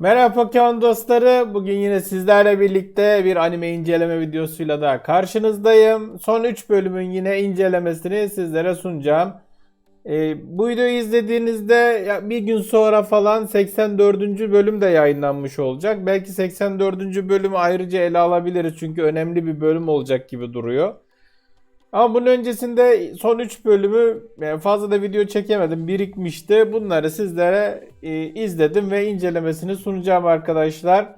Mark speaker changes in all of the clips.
Speaker 1: Merhaba Pokemon dostları. Bugün yine sizlerle birlikte bir anime inceleme videosuyla da karşınızdayım. Son 3 bölümün yine incelemesini sizlere sunacağım. Ee, bu videoyu izlediğinizde bir gün sonra falan 84. bölüm de yayınlanmış olacak. Belki 84. bölümü ayrıca ele alabiliriz çünkü önemli bir bölüm olacak gibi duruyor. Ama bunun öncesinde son 3 bölümü fazla da video çekemedim. Birikmişti. Bunları sizlere e, izledim ve incelemesini sunacağım arkadaşlar.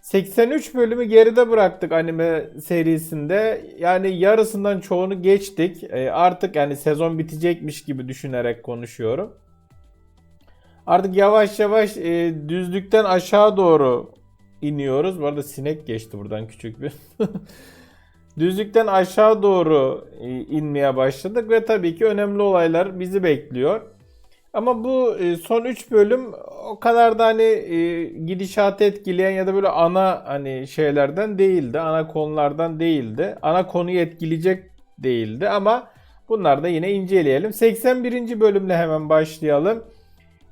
Speaker 1: 83 bölümü geride bıraktık anime serisinde. Yani yarısından çoğunu geçtik. E, artık yani sezon bitecekmiş gibi düşünerek konuşuyorum. Artık yavaş yavaş e, düzlükten aşağı doğru iniyoruz. Bu arada sinek geçti buradan küçük bir. Düzlükten aşağı doğru e, inmeye başladık ve tabii ki önemli olaylar bizi bekliyor. Ama bu e, son 3 bölüm o kadar da hani e, gidişatı etkileyen ya da böyle ana hani şeylerden değildi. Ana konulardan değildi. Ana konuyu etkileyecek değildi ama bunlar da yine inceleyelim. 81. bölümle hemen başlayalım.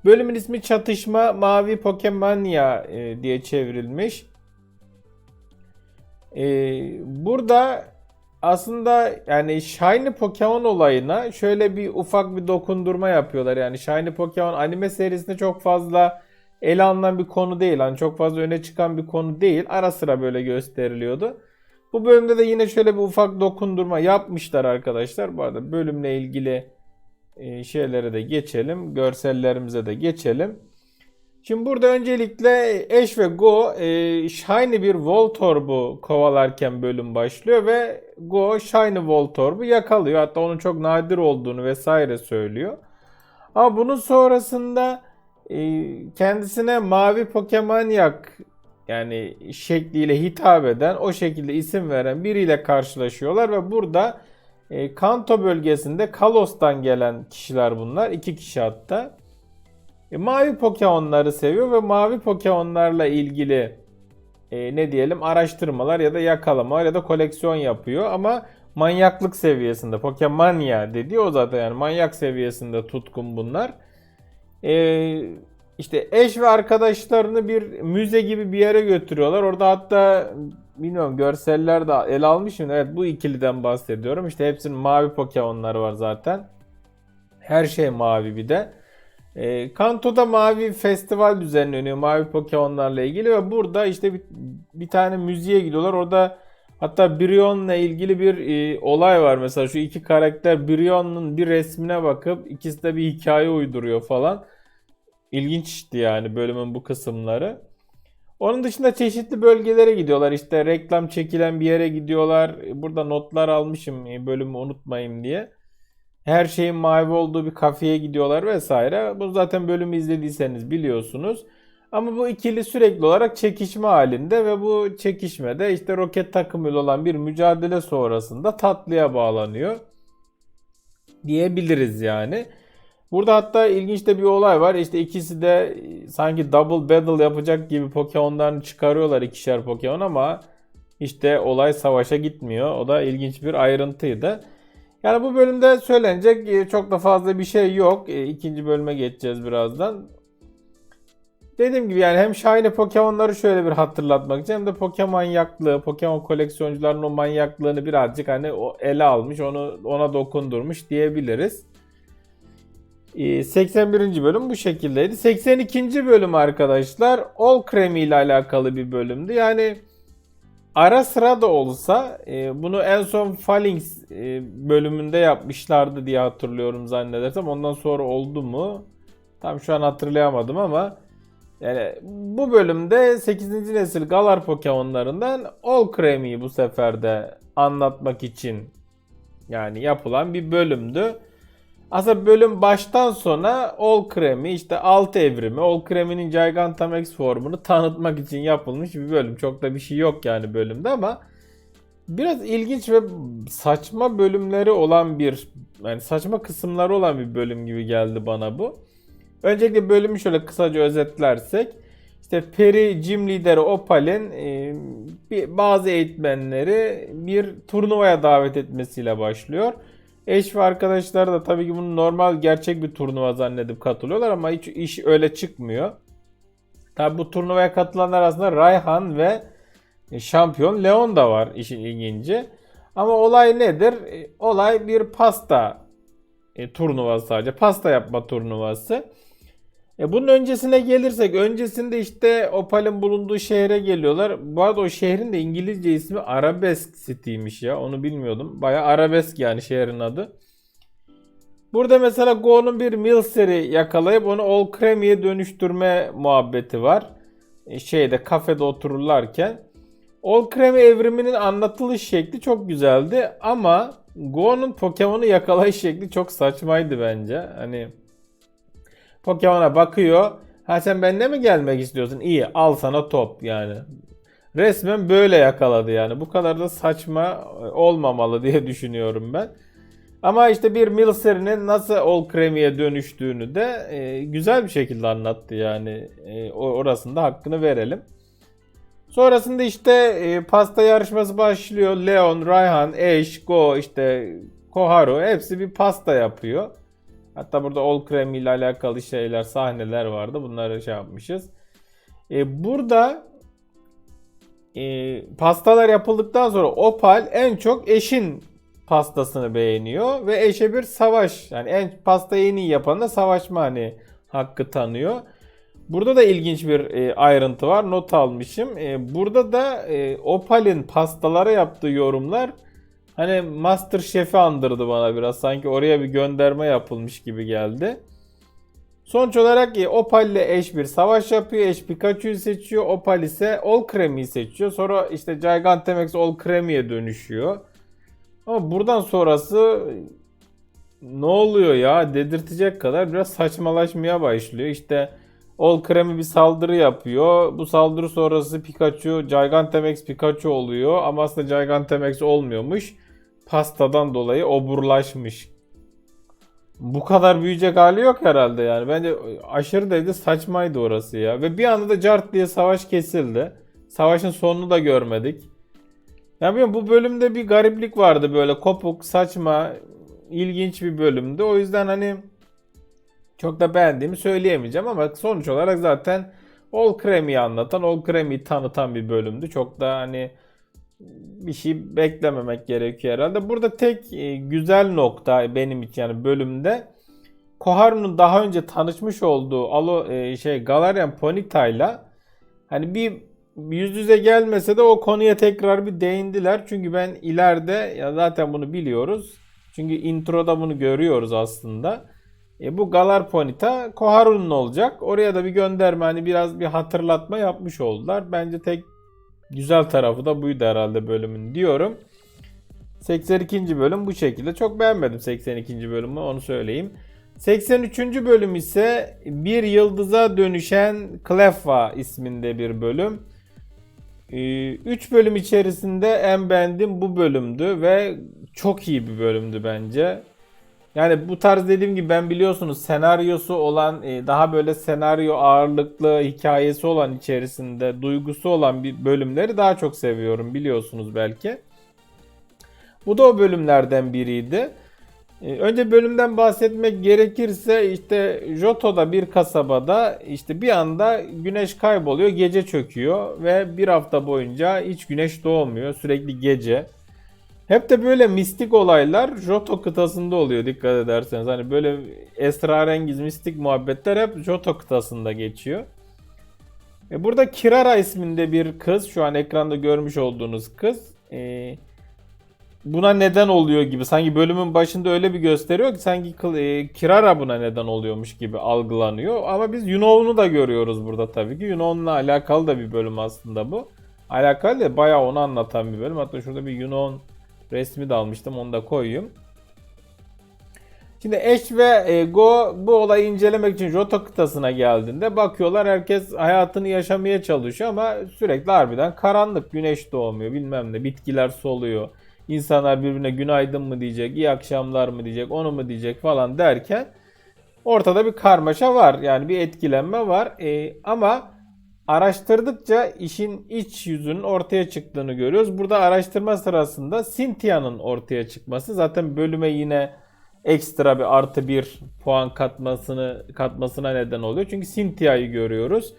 Speaker 1: Bölümün ismi Çatışma Mavi Pokemania diye çevrilmiş. Ee, burada aslında yani Shiny Pokemon olayına şöyle bir ufak bir dokundurma yapıyorlar. Yani Shiny Pokemon anime serisinde çok fazla ele alınan bir konu değil. Hani çok fazla öne çıkan bir konu değil. Ara sıra böyle gösteriliyordu. Bu bölümde de yine şöyle bir ufak dokundurma yapmışlar arkadaşlar. Bu arada bölümle ilgili e, şeylere de geçelim. Görsellerimize de geçelim. Şimdi burada öncelikle Ash ve Go e, Shiny bir Voltorb'u kovalarken bölüm başlıyor ve Go Shiny Voltorb'u yakalıyor. Hatta onun çok nadir olduğunu vesaire söylüyor. Ama bunun sonrasında e, kendisine Mavi Pokemonyak yani şekliyle hitap eden, o şekilde isim veren biriyle karşılaşıyorlar ve burada e, Kanto bölgesinde Kalos'tan gelen kişiler bunlar. iki kişi hatta. E, mavi Pokemon'ları seviyor ve mavi Pokemon'larla ilgili e, ne diyelim araştırmalar ya da yakalamalar ya da koleksiyon yapıyor ama manyaklık seviyesinde Pokemania dediği o zaten yani manyak seviyesinde tutkun bunlar. E, işte eş ve arkadaşlarını bir müze gibi bir yere götürüyorlar. Orada hatta bilmiyorum görseller de ele almışım. Evet bu ikiliden bahsediyorum. İşte hepsinin mavi Pokemon'ları var zaten. Her şey mavi bir de. E, Kanto'da mavi festival düzenleniyor mavi Pokemon'larla ilgili ve burada işte bir, bir tane müziğe gidiyorlar. Orada hatta Brion'la ilgili bir e, olay var. Mesela şu iki karakter Brion'un bir resmine bakıp ikisi de bir hikaye uyduruyor falan. İlginçti yani bölümün bu kısımları. Onun dışında çeşitli bölgelere gidiyorlar. İşte reklam çekilen bir yere gidiyorlar. Burada notlar almışım e, bölümü unutmayayım diye her şeyin mavi olduğu bir kafeye gidiyorlar vesaire. Bu zaten bölümü izlediyseniz biliyorsunuz. Ama bu ikili sürekli olarak çekişme halinde ve bu çekişmede işte roket takımıyla olan bir mücadele sonrasında tatlıya bağlanıyor. Diyebiliriz yani. Burada hatta ilginç de bir olay var. İşte ikisi de sanki double battle yapacak gibi Pokemon'larını çıkarıyorlar ikişer Pokemon ama işte olay savaşa gitmiyor. O da ilginç bir ayrıntıydı. Yani bu bölümde söylenecek e, çok da fazla bir şey yok. E, ikinci bölüme geçeceğiz birazdan. Dediğim gibi yani hem Shiny Pokemon'ları şöyle bir hatırlatmak için hem de Pokemon manyaklığı, Pokemon koleksiyoncuların o manyaklığını birazcık hani o ele almış, onu ona dokundurmuş diyebiliriz. 81. E, bölüm bu şekildeydi. 82. bölüm arkadaşlar All Creme ile alakalı bir bölümdü. Yani Ara sıra da olsa e, bunu en son Fallings e, bölümünde yapmışlardı diye hatırlıyorum zannedersem. Ondan sonra oldu mu? Tam şu an hatırlayamadım ama yani bu bölümde 8. nesil Galar Pokemon'larından All Creamy'yi bu sefer de anlatmak için yani yapılan bir bölümdü. Aslında bölüm baştan sona All Kremi işte alt evrimi, All Kremi'nin Gigantamax formunu tanıtmak için yapılmış bir bölüm. Çok da bir şey yok yani bölümde ama biraz ilginç ve saçma bölümleri olan bir yani saçma kısımları olan bir bölüm gibi geldi bana bu. Öncelikle bölümü şöyle kısaca özetlersek işte Peri Gym lideri Opal'in e, bazı eğitmenleri bir turnuvaya davet etmesiyle başlıyor. Eş ve arkadaşlar da tabii ki bunu normal gerçek bir turnuva zannedip katılıyorlar ama hiç iş öyle çıkmıyor. Tabi bu turnuvaya katılanlar arasında Rayhan ve e, şampiyon Leon da var işin ilginci. Ama olay nedir? E, Olay bir pasta e, turnuvası sadece. Pasta yapma turnuvası. E, bunun öncesine gelirsek öncesinde işte Opal'in bulunduğu şehre geliyorlar. Bu arada o şehrin de İngilizce ismi Arabesk City'ymiş ya. Onu bilmiyordum. Baya arabesk yani şehrin adı. Burada mesela Go'nun bir Milser'i yakalayıp onu All Creamy'ye dönüştürme muhabbeti var. E, şeyde kafede otururlarken. All Creamy evriminin anlatılış şekli çok güzeldi ama Go'nun Pokemon'u yakalayış şekli çok saçmaydı bence. Hani Pokemon'a bakıyor. Ha sen benimle mi gelmek istiyorsun? İyi al sana top yani. Resmen böyle yakaladı yani. Bu kadar da saçma olmamalı diye düşünüyorum ben. Ama işte bir Milser'in nasıl All Creamy'ye dönüştüğünü de e, güzel bir şekilde anlattı yani. E, orasında hakkını verelim. Sonrasında işte e, pasta yarışması başlıyor. Leon, Rayhan, Ash, Go, işte Koharu hepsi bir pasta yapıyor. Hatta burada All Cream ile alakalı şeyler, sahneler vardı. Bunları şey yapmışız. E, burada e, pastalar yapıldıktan sonra Opal en çok eşin pastasını beğeniyor ve eşe bir savaş yani en pastayı en iyi yapan da savaşma hani hakkı tanıyor. Burada da ilginç bir e, ayrıntı var. Not almışım. E, burada da e, Opal'in pastalara yaptığı yorumlar hani Master Chef'i andırdı bana biraz. Sanki oraya bir gönderme yapılmış gibi geldi. Sonuç olarak e, Opal ile eş bir savaş yapıyor. Eş Pikachu'yu seçiyor. Opal ise All Creamy'yi seçiyor. Sonra işte Gigantamax All Creamy'ye dönüşüyor. Ama buradan sonrası ne oluyor ya dedirtecek kadar biraz saçmalaşmaya başlıyor. İşte All Kremi bir saldırı yapıyor. Bu saldırı sonrası Pikachu Gigantamax Pikachu oluyor. Ama aslında Gigantamax olmuyormuş. Pastadan dolayı oburlaşmış. Bu kadar büyüyecek hali yok herhalde yani. Bence aşırı derece saçmaydı orası ya. Ve bir anda da cart diye savaş kesildi. Savaşın sonunu da görmedik. Ya bilmiyorum bu bölümde bir gariplik vardı böyle kopuk, saçma, ilginç bir bölümdü. O yüzden hani çok da beğendiğimi söyleyemeyeceğim ama sonuç olarak zaten All Creamy'i anlatan, All Creamy'i tanıtan bir bölümdü. Çok da hani bir şey beklememek gerekiyor herhalde. Burada tek e, güzel nokta benim için yani bölümde Koharu'nun daha önce tanışmış olduğu Alo e, şey Galarian Ponyta'yla hani bir yüz yüze gelmese de o konuya tekrar bir değindiler. Çünkü ben ileride ya zaten bunu biliyoruz. Çünkü introda bunu görüyoruz aslında. E, bu Galar Ponita Koharu'nun olacak. Oraya da bir gönderme hani biraz bir hatırlatma yapmış oldular. Bence tek güzel tarafı da buydu herhalde bölümün diyorum. 82. bölüm bu şekilde. Çok beğenmedim 82. bölümü onu söyleyeyim. 83. bölüm ise bir yıldıza dönüşen Cleffa isminde bir bölüm. 3 ee, bölüm içerisinde en beğendiğim bu bölümdü ve çok iyi bir bölümdü bence. Yani bu tarz dediğim gibi ben biliyorsunuz senaryosu olan e, daha böyle senaryo ağırlıklı hikayesi olan içerisinde duygusu olan bir bölümleri daha çok seviyorum biliyorsunuz belki. Bu da o bölümlerden biriydi. E, önce bölümden bahsetmek gerekirse işte Joto'da bir kasabada işte bir anda güneş kayboluyor, gece çöküyor ve bir hafta boyunca hiç güneş doğmuyor, sürekli gece. Hep de böyle mistik olaylar Joto kıtasında oluyor dikkat ederseniz. Hani böyle esrarengiz mistik muhabbetler hep Joto kıtasında geçiyor. E burada Kirara isminde bir kız, şu an ekranda görmüş olduğunuz kız. E, buna neden oluyor gibi. Sanki bölümün başında öyle bir gösteriyor ki sanki e, Kirara buna neden oluyormuş gibi algılanıyor. Ama biz Yunov'unu da görüyoruz burada tabii ki. Yunov'unla alakalı da bir bölüm aslında bu. Alakalı da bayağı onu anlatan bir bölüm. Hatta şurada bir Yunov'un resmi de almıştım. Onu da koyayım. Şimdi Ash ve e, Go bu olayı incelemek için Johto kıtasına geldiğinde bakıyorlar herkes hayatını yaşamaya çalışıyor ama sürekli harbiden karanlık. Güneş doğmuyor bilmem ne bitkiler soluyor. İnsanlar birbirine günaydın mı diyecek, iyi akşamlar mı diyecek, onu mu diyecek falan derken ortada bir karmaşa var. Yani bir etkilenme var. E, ama araştırdıkça işin iç yüzünün ortaya çıktığını görüyoruz. Burada araştırma sırasında Cynthia'nın ortaya çıkması zaten bölüme yine ekstra bir artı bir puan katmasını katmasına neden oluyor. Çünkü Cynthia'yı görüyoruz.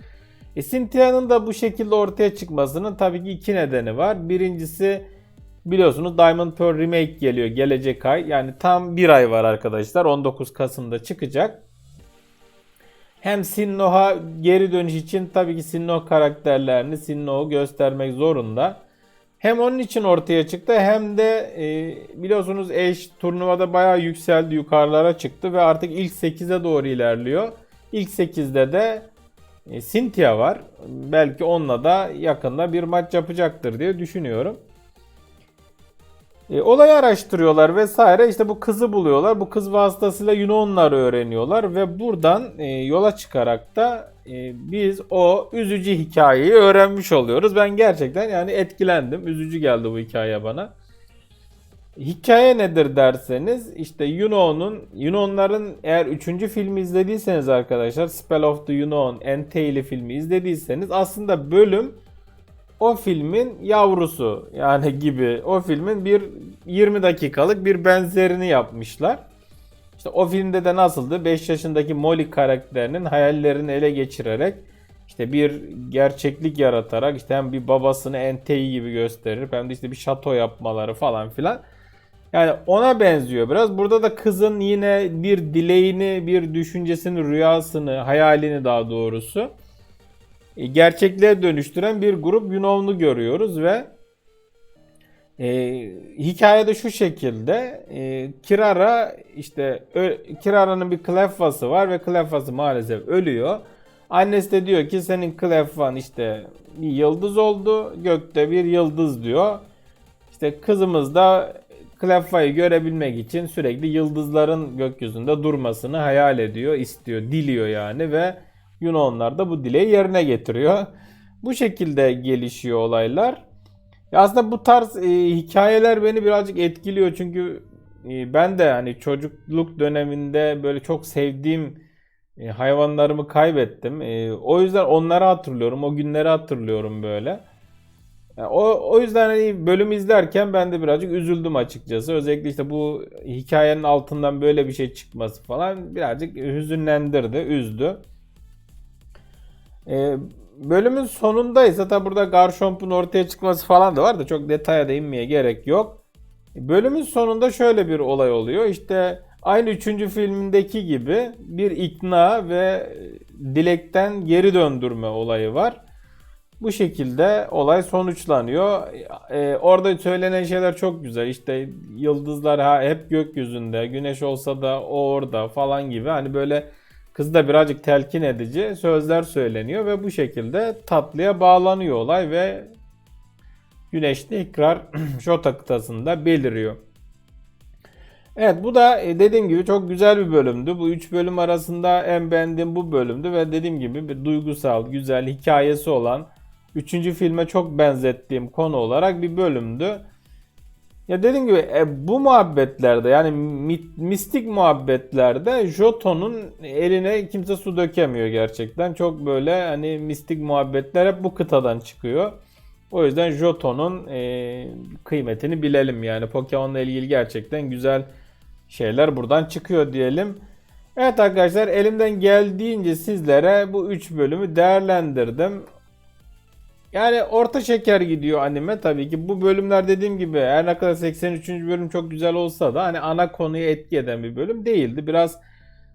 Speaker 1: E, Cynthia'nın da bu şekilde ortaya çıkmasının tabii ki iki nedeni var. Birincisi biliyorsunuz Diamond Pearl Remake geliyor gelecek ay. Yani tam bir ay var arkadaşlar. 19 Kasım'da çıkacak. Hem Sinnoh'a geri dönüş için tabii ki Sinnoh karakterlerini Sinnoh'u göstermek zorunda. Hem onun için ortaya çıktı hem de e, biliyorsunuz eş turnuvada bayağı yükseldi yukarılara çıktı ve artık ilk 8'e doğru ilerliyor. İlk 8'de de e, Cynthia var. Belki onunla da yakında bir maç yapacaktır diye düşünüyorum. E, olayı araştırıyorlar vesaire. İşte bu kızı buluyorlar. Bu kız vasıtasıyla Yunonları öğreniyorlar ve buradan e, yola çıkarak da e, biz o üzücü hikayeyi öğrenmiş oluyoruz. Ben gerçekten yani etkilendim. Üzücü geldi bu hikaye bana. Hikaye nedir derseniz işte Yuno'nun Yunonların eğer 3. filmi izlediyseniz arkadaşlar Spell of the Yunon Entei filmi izlediyseniz aslında bölüm o filmin yavrusu yani gibi o filmin bir 20 dakikalık bir benzerini yapmışlar. İşte o filmde de nasıldı? 5 yaşındaki Molly karakterinin hayallerini ele geçirerek işte bir gerçeklik yaratarak işte hem bir babasını Entei gibi gösterir hem de işte bir şato yapmaları falan filan. Yani ona benziyor biraz. Burada da kızın yine bir dileğini, bir düşüncesini, rüyasını, hayalini daha doğrusu gerçekliğe dönüştüren bir grup Yunov'nu görüyoruz ve e, hikayede şu şekilde e, Kirara işte ö, Kirara'nın bir Clefa'sı var ve Clefa'sı maalesef ölüyor. Annesi de diyor ki senin Clefa'n işte bir yıldız oldu gökte bir yıldız diyor. İşte kızımız da Clefa'yı görebilmek için sürekli yıldızların gökyüzünde durmasını hayal ediyor, istiyor, diliyor yani ve Yunanlar da bu dileği yerine getiriyor. Bu şekilde gelişiyor olaylar. Ya aslında bu tarz e, hikayeler beni birazcık etkiliyor çünkü e, ben de hani çocukluk döneminde böyle çok sevdiğim e, hayvanlarımı kaybettim. E, o yüzden onları hatırlıyorum, o günleri hatırlıyorum böyle. Yani o, o yüzden hani bölüm izlerken ben de birazcık üzüldüm açıkçası. Özellikle işte bu hikayenin altından böyle bir şey çıkması falan birazcık hüzünlendirdi, üzdü. Ee, bölümün sonunda ise tabi burada Garchomp'un ortaya çıkması falan da var da çok detaya değinmeye gerek yok. Bölümün sonunda şöyle bir olay oluyor. İşte aynı 3. filmindeki gibi bir ikna ve dilekten geri döndürme olayı var. Bu şekilde olay sonuçlanıyor. Ee, orada söylenen şeyler çok güzel. İşte yıldızlar ha, hep gökyüzünde, güneş olsa da o orada falan gibi. Hani böyle kız da birazcık telkin edici sözler söyleniyor ve bu şekilde tatlıya bağlanıyor olay ve güneş tekrar Jota kıtasında beliriyor. Evet bu da e, dediğim gibi çok güzel bir bölümdü. Bu üç bölüm arasında en beğendiğim bu bölümdü ve dediğim gibi bir duygusal, güzel hikayesi olan Üçüncü filme çok benzettiğim konu olarak bir bölümdü. Ya dediğim gibi e, bu muhabbetlerde yani mistik muhabbetlerde Joto'nun eline kimse su dökemiyor gerçekten. Çok böyle hani mistik muhabbetler hep bu kıtadan çıkıyor. O yüzden Joto'nun e, kıymetini bilelim yani Pokemon'la ilgili gerçekten güzel şeyler buradan çıkıyor diyelim. Evet arkadaşlar elimden geldiğince sizlere bu 3 bölümü değerlendirdim. Yani orta şeker gidiyor anime tabii ki. Bu bölümler dediğim gibi her ne kadar 83. bölüm çok güzel olsa da hani ana konuyu etki eden bir bölüm değildi. Biraz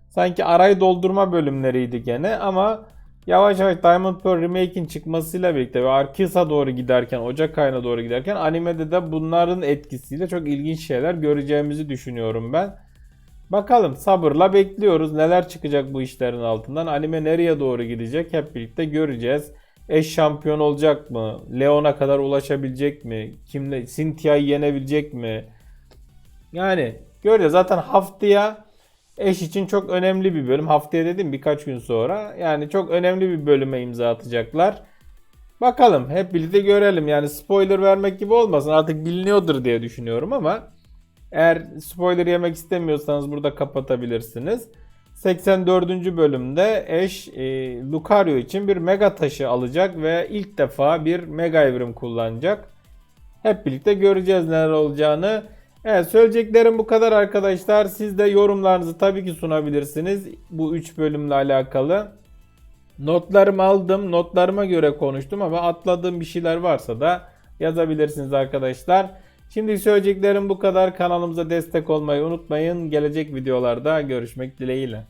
Speaker 1: sanki arayı doldurma bölümleriydi gene ama yavaş yavaş Diamond Pearl Remake'in çıkmasıyla birlikte ve Arkis'a doğru giderken, Ocak ayına doğru giderken animede de bunların etkisiyle çok ilginç şeyler göreceğimizi düşünüyorum ben. Bakalım sabırla bekliyoruz. Neler çıkacak bu işlerin altından? Anime nereye doğru gidecek? Hep birlikte göreceğiz eş şampiyon olacak mı? Leon'a kadar ulaşabilecek mi? Kimle Cynthia'yı yenebilecek mi? Yani göreceğiz. Zaten haftaya eş için çok önemli bir bölüm. Haftaya dedim birkaç gün sonra. Yani çok önemli bir bölüme imza atacaklar. Bakalım hep birlikte görelim. Yani spoiler vermek gibi olmasın. Artık biliniyordur diye düşünüyorum ama eğer spoiler yemek istemiyorsanız burada kapatabilirsiniz. 84. bölümde eş e, Lucario için bir mega taşı alacak ve ilk defa bir mega evrim kullanacak. Hep birlikte göreceğiz neler olacağını. Evet söyleyeceklerim bu kadar arkadaşlar. Siz de yorumlarınızı tabii ki sunabilirsiniz bu 3 bölümle alakalı. Notlarımı aldım. Notlarıma göre konuştum ama atladığım bir şeyler varsa da yazabilirsiniz arkadaşlar. Şimdi söyleyeceklerim bu kadar. Kanalımıza destek olmayı unutmayın. Gelecek videolarda görüşmek dileğiyle.